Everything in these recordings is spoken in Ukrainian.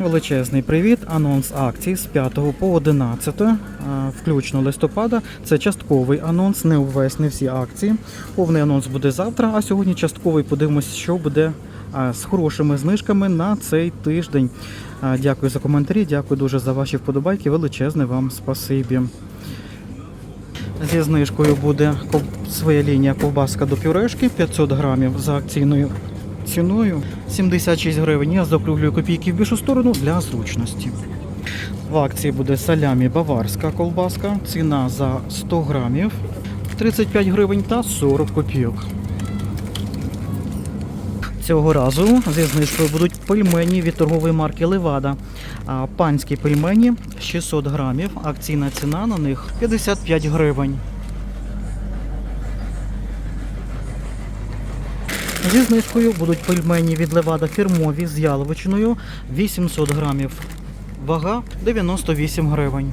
Величезний привіт. Анонс акцій з 5 по 11, включно листопада. Це частковий анонс, не увесь, не всі акції. Повний анонс буде завтра, а сьогодні частковий. Подивимось, що буде з хорошими знижками на цей тиждень. Дякую за коментарі, дякую дуже за ваші вподобайки. Величезне вам спасибі. Зі знижкою буде своя лінія ковбаска до пюрешки 500 грамів за акційною ціною 76 гривень. Я закруглюю копійки в більшу сторону для зручності. В акції буде салямі баварська колбаска. Ціна за 100 грамів 35 гривень та 40 копійок. Цього разу зі знижкою будуть пельмені від торгової марки Левада. Панські пельмені 600 грамів. Акційна ціна на них 55 гривень. Зі знижкою будуть пельмені від Левада фірмові з яловичиною 800 грамів. Вага 98 гривень.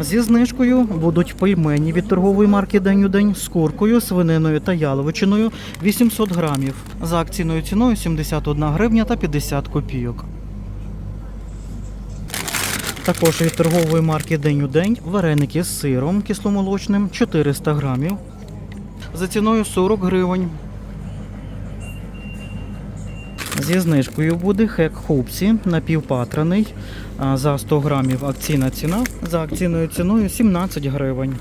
Зі знижкою будуть пельмені від торгової марки День у день з куркою, свининою та яловичиною 800 грамів. За акційною ціною 71 гривня та 50 копійок. Також від торгової марки День у день вареники з сиром кисломолочним 400 грамів за ціною 40 гривень. Зі знижкою буде хек хупсі напівпатраний за 100 грамів акційна ціна. За акційною ціною 17 гривень.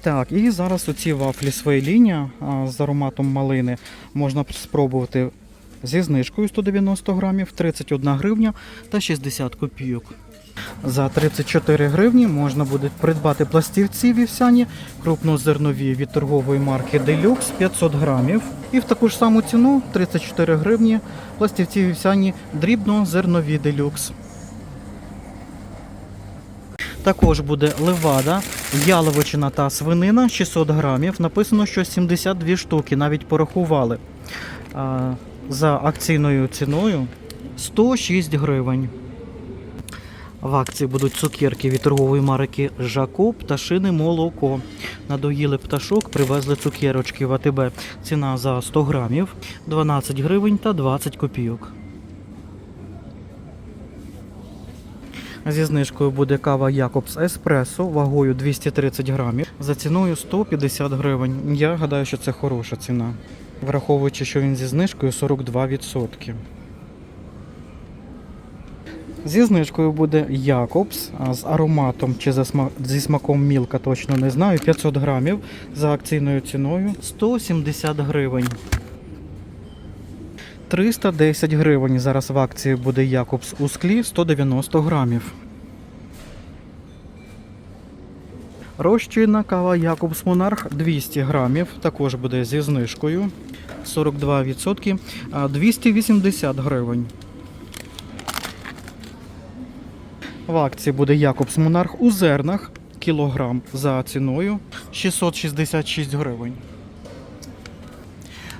Так, і зараз оці вафлі своє лінія з ароматом малини можна спробувати зі знижкою 190 грамів, 31 гривня та 60 копійок. За 34 гривні можна буде придбати пластівці вівсяні крупнозернові від торгової марки Deluxe 500 грамів. І в таку ж саму ціну 34 гривні пластівці вівсяні дрібнозернові Deluxe. Також буде левада, яловичина та свинина 600 грамів. Написано, що 72 штуки, навіть порахували. За акційною ціною 106 гривень. В акції будуть цукерки від марки Жако, пташине молоко. Надоїли пташок, привезли цукерочки в АТБ. Ціна за 100 грамів 12 гривень та 20 копійок. Зі знижкою буде кава Якобс Еспресо вагою 230 грамів за ціною 150 гривень. Я гадаю, що це хороша ціна, враховуючи, що він зі знижкою 42%. Зі знижкою буде Якобс з ароматом чи зі смаком мілка, точно не знаю. 500 грамів за акційною ціною 170 гривень. 310 гривень зараз в акції буде Якобс у склі 190 грамів. Розчинна кава Якобс Монарх 200 грамів, також буде зі знижкою 42%, 280 гривень. В акції буде Якобс Монарх у зернах кілограм за ціною 666 гривень.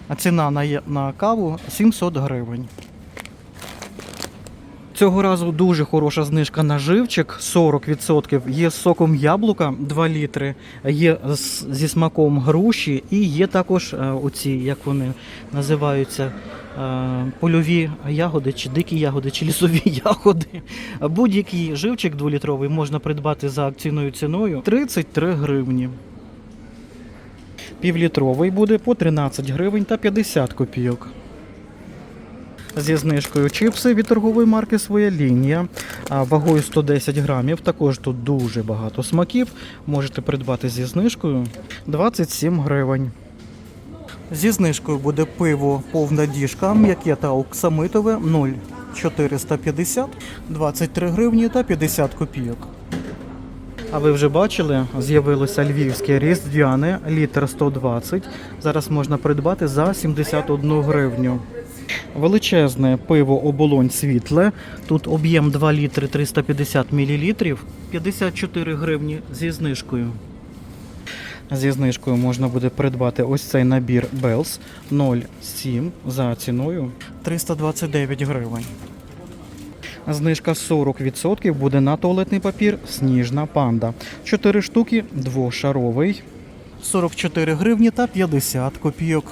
А ціна на, на каву 700 гривень. Цього разу дуже хороша знижка на живчик 40%. Є з соком яблука 2 літри, є зі смаком груші і є також е, оці, як вони називаються, е, польові ягоди, чи дикі ягоди, чи лісові ягоди. Будь-який живчик 2-літровий можна придбати за акційною ціною 33 гривні. Півлітровий буде по 13 гривень та 50 копійок. Зі знижкою чипси від торгової марки своя лінія. Вагою 110 грамів. Також тут дуже багато смаків. Можете придбати зі знижкою 27 гривень. Зі знижкою буде пиво повна діжка, м'яке та оксамитове 0,450, 23 гривні та 50 копійок. А ви вже бачили, з'явилося львівське різдвяне, літр 120. Зараз можна придбати за 71 гривню. Величезне пиво оболонь світле. Тут об'єм 2 літри 350 мл, 54 гривні зі знижкою. Зі знижкою можна буде придбати ось цей набір Bells 0,7 за ціною 329 гривень. Знижка 40% буде на туалетний папір Сніжна панда. 4 штуки двошаровий. 44 гривні та 50 копійок.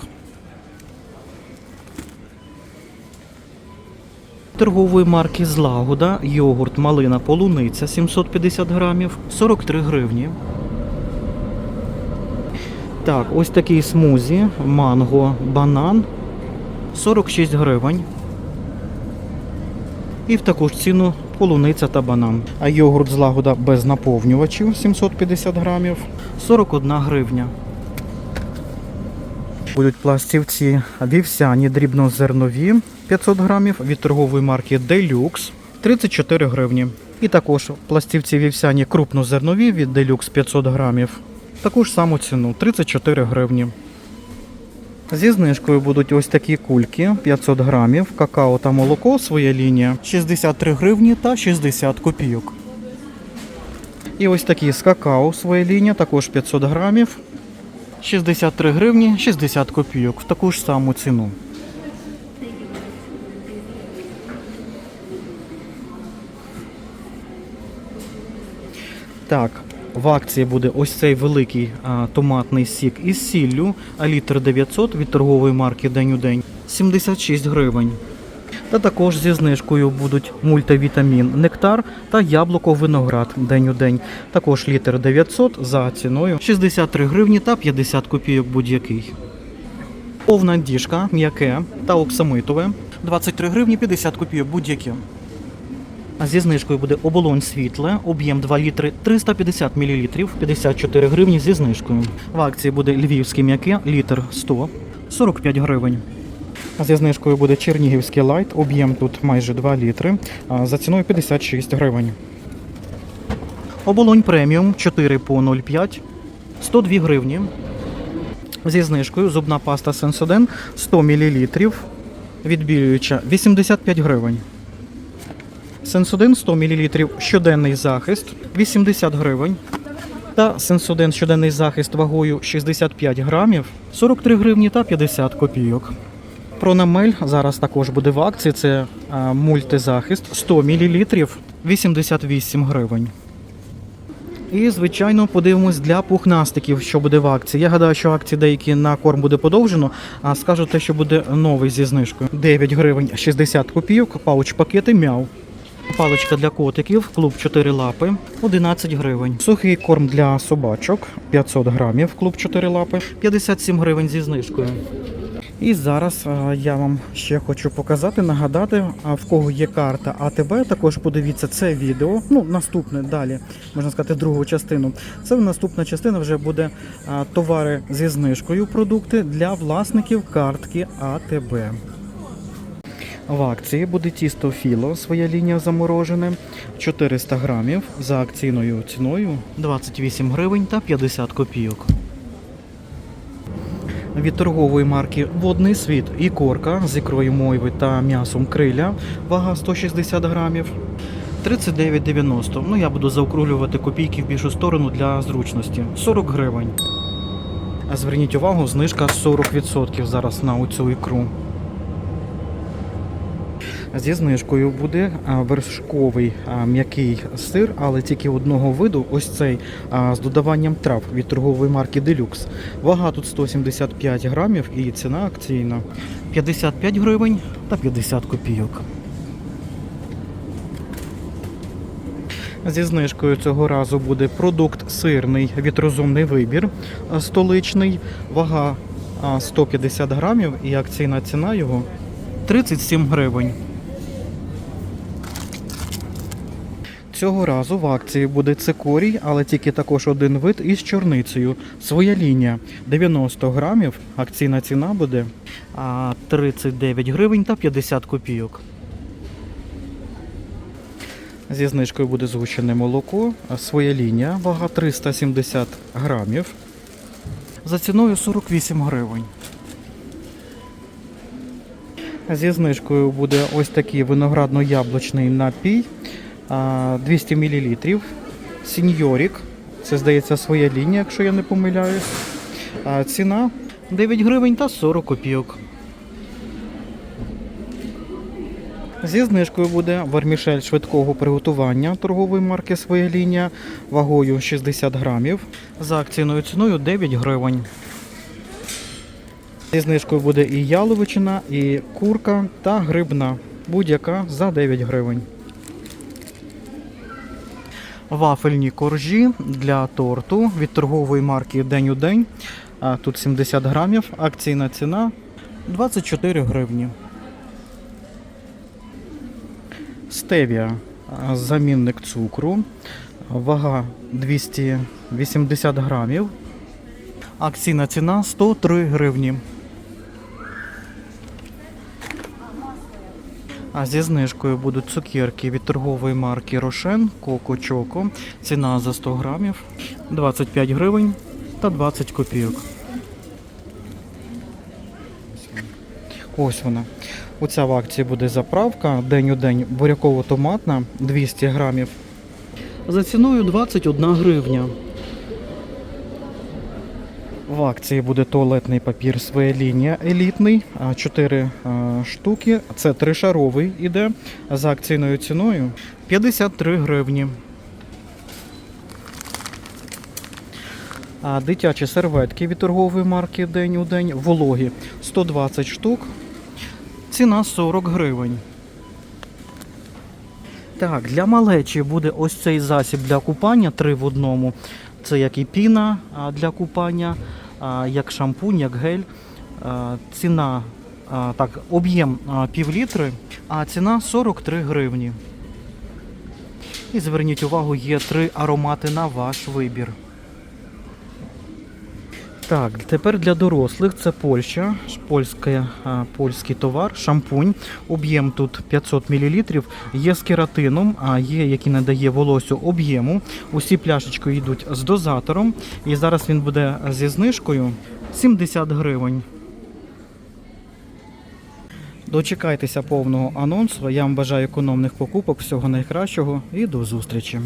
Торгової марки Злагода йогурт малина полуниця 750 грамів 43 гривні. Так, ось такий смузі, манго, банан 46 гривень. І в таку ж ціну полуниця та банан. А йогурт злагода без наповнювачів 750 грамів 41 гривня. Будуть пластівці вівсяні дрібнозернові 500 грамів від торгової марки Deluxe 34 гривні. І також пластівці вівсяні крупнозернові від Deluxe 500 грамів. Таку ж саму ціну 34 гривні. Зі знижкою будуть ось такі кульки 500 грамів, какао та молоко, своя лінія 63 гривні та 60 копійок. І ось такі з какао, своя лінія, також 500 грамів, 63 гривні 60 копійок в таку ж саму ціну. Так, в акції буде ось цей великий а, томатний сік із сіллю, а літр 900 від торгової марки День у день 76 гривень. Та також зі знижкою будуть мультивітамін нектар та яблуко виноград день у день. Також літр 900 за ціною 63 гривні та 50 копійок будь-який. Повна діжка, м'яке та оксамитове 23 гривні 50 копійок будь-яке. Зі знижкою буде оболонь світле, об'єм 2 літри 350 мл, 54 гривні зі знижкою. В акції буде львівське м'яке, літр 100, 45 гривень. Зі знижкою буде чернігівський лайт, об'єм тут майже 2 літри, за ціною 56 гривень. Оболонь преміум 4 по 0,5, 102 гривні. Зі знижкою зубна паста Сенсоден 100 мл, відбілююча 85 гривень. Сенсоден 100 мл щоденний захист 80 гривень. Та Сенсоден щоденний захист вагою 65 грамів 43 гривні та 50 копійок. Пронамель зараз також буде в акції. Це мультизахист 100 мл 88 гривень. І, звичайно, подивимось для пухнастиків, що буде в акції. Я гадаю, що акції деякі на корм буде подовжено, а скажу те, що буде новий зі знижкою. 9 гривень 60 копійок, пауч пакети мяу. Паличка для котиків, клуб 4 лапи, 11 гривень. Сухий корм для собачок 500 грамів, клуб 4 лапи, 57 гривень зі знижкою. І зараз а, я вам ще хочу показати, нагадати, в кого є карта АТБ, також подивіться це відео. Ну, наступне далі, можна сказати, другу частину. Це наступна частина вже буде а, товари зі знижкою, продукти для власників картки АТБ. В акції буде тісто Філо, своя лінія заморожене, 400 грамів за акційною ціною 28 гривень та 50 копійок. Від торгової марки Водний світ і корка з ікрою мойви та м'ясом криля, вага 160 грамів. 39,90. Ну я буду заокруглювати копійки в більшу сторону для зручності. 40 гривень. А Зверніть увагу, знижка 40% зараз на оцю ікру. Зі знижкою буде вершковий м'який сир, але тільки одного виду. Ось цей з додаванням трав від торгової марки Deluxe. Вага тут 175 грамів і ціна акційна 55 гривень та 50 копійок. Зі знижкою цього разу буде продукт сирний від розумний вибір столичний. Вага а, 150 грамів і акційна ціна його 37 гривень. Цього разу в акції буде цикорій, але тільки також один вид із чорницею. Своя лінія 90 грамів. Акційна ціна буде 39 гривень та 50 копійок. Зі знижкою буде згущене молоко. Своя лінія, вага 370 грамів. За ціною 48 гривень. Зі знижкою буде ось такий виноградно-яблучний напій. А, 200 мл. Сіньорік. Це здається своя лінія, якщо я не помиляюсь. Ціна 9 гривень та 40 копійок. Зі знижкою буде вермішель швидкого приготування торгової марки Своя лінія вагою 60 грамів. За акційною ціною 9 гривень. Зі знижкою буде і яловичина, і курка та грибна. Будь-яка за 9 гривень. Вафельні коржі для торту від торгової марки День у день. Тут 70 грамів. Акційна ціна 24 гривні. Стевія замінник цукру. Вага 280 грамів. Акційна ціна 103 гривні. А зі знижкою будуть цукерки від торгової марки Рошен Коко Чоко. Ціна за 100 грамів 25 гривень та 20 копійок. Ось вона. Оця в акції буде заправка день у день буряково-томатна 200 грамів. За ціною 21 гривня. В акції буде туалетний папір своя лінія елітний, 4 штуки. Це тришаровий іде за акційною ціною 53 гривні. А дитячі серветки від торгової марки День у день вологі 120 штук. Ціна 40 гривень. Так, для малечі буде ось цей засіб для купання 3 в одному. Це як і піна для купання, як шампунь, як гель. Ціна, так, об'єм півлітри, пів літри, а ціна 43 гривні. І зверніть увагу, є три аромати на ваш вибір. Так, тепер для дорослих це Польща, польська, а, польський товар, шампунь. Об'єм тут 500 мл. Є з кератином, а є, який надає волосю об'єму. Усі пляшечки йдуть з дозатором. І зараз він буде зі знижкою 70 гривень. Дочекайтеся повного анонсу. Я вам бажаю економних покупок, всього найкращого і до зустрічі.